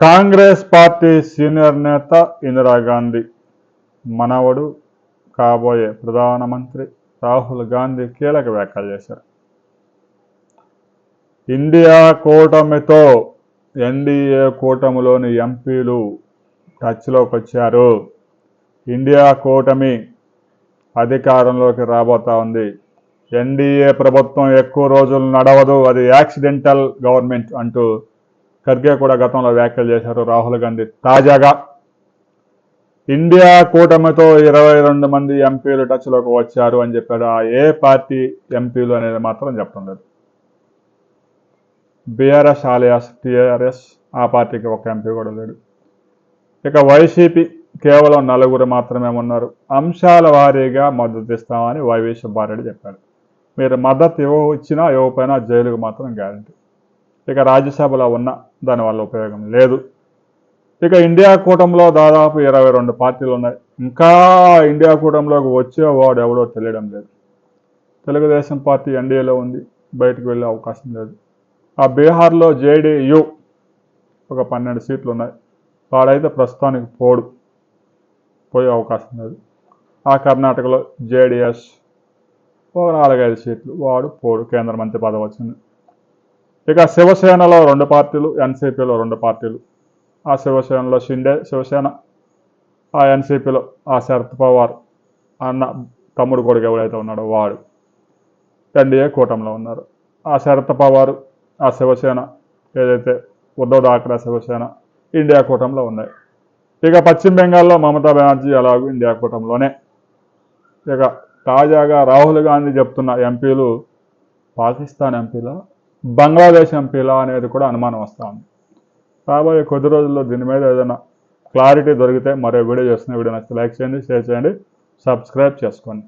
Congress party senior నేత ఇందిరాగాంధీ మనవడు కాబోయే ప్రధానమంత్రి రాహుల్ గాంధీ కీలక వ్యాఖ్యలు చేశారు. ఇండియా కూటమితో ఎన్డీఏ కూటమిలోని ఎంపీలు టచ్లోకి వచ్చారు. ఇండియా కూటమి అధికారంలోకి రాబోతా ఉంది. ఎన్డీఏ ప్రభుత్వం ఎక్కువ రోజులు నడవదు అది యాక్సిడెంటల్ గవర్నమెంట్ అంటూ ఖర్గే కూడా గతంలో వ్యాఖ్యలు చేశారు రాహుల్ గాంధీ. తాజాగా ఇండియా కూటమితో ఇరవై రెండు మంది ఎంపీలు టచ్లోకి వచ్చారు అని చెప్పాడు. ఆ ఏ పార్టీ ఎంపీలు అనేది మాత్రం చెప్పడం లేదు బీఆర్ఎస్ ఆలియాస్ టీఆర్ఎస్ ఆ పార్టీకి ఒక ఎంపీ కూడా లేడు. ఇక వైసీపీ కేవలం నలుగురు మాత్రమే ఉన్నారు. అంశాల వారీగా మద్దతు ఇస్తామని వైవి సుబ్బారెడ్డి చెప్పాడు మీరు మద్దతు ఇవ్వ ఇచ్చినా ఇవ్వకపోయినా జైలుకు మాత్రం గ్యారంటీ. ఇక రాజ్యసభలో ఉన్న దానివల్ల ఉపయోగం లేదు. ఇక ఇండియా కూటమిలో దాదాపు ఇరవై రెండు పార్టీలు ఉన్నాయి. ఇంకా ఇండియా కూటమిలోకి వచ్చేవాడు ఎవడో తెలియడం లేదు. తెలుగుదేశం పార్టీ ఎన్డీఏలో ఉంది. బయటకు వెళ్ళే అవకాశం లేదు. ఆ బీహార్లో జేడీయూ ఒక పన్నెండు సీట్లు ఉన్నాయి. వాడైతే ప్రస్తుతానికి పోడు. పోయే అవకాశం లేదు. ఆ కర్ణాటకలో జేడిఎస్ ఒక నాలుగైదు సీట్లు. వాడు పోడు. కేంద్ర మంత్రి పదవి వచ్చింది. ఇక శివసేనలో రెండు పార్టీలు ఎన్సీపీలో రెండు పార్టీలు. ఆ శివసేనలో షిండే శివసేన ఆ ఎన్సీపీలో ఆ శరద్ పవార్ అన్న తమ్ముడు కొడుకు ఎవరైతే ఉన్నాడో వాడు. ఎన్డీఏ కూటమిలో ఉన్నారు. ఆ శరద్ పవార్ ఆ శివసేన ఏదైతే ఉద్ధవ్ ఠాక్రే శివసేన ఇండియా కూటమిలో ఉన్నాయి. ఇక పశ్చిమ బెంగాల్లో మమతా బెనర్జీ అలాగూ ఇండియా కూటమిలోనే. ఇక తాజాగా రాహుల్ గాంధీ చెప్తున్న ఎంపీలు పాకిస్తాన్ ఎంపీలా బంగ్లాదేశ్ ఎంపీలా అనేది కూడా అనుమానం వస్తూ ఉంది. రాబోయే కొద్ది రోజుల్లో దీని మీద ఏదైనా క్లారిటీ దొరికితే మరో వీడియో చేస్తున్న వీడియో నచ్చితే లైక్ చేయండి షేర్ చేయండి సబ్స్క్రైబ్ చేసుకోండి.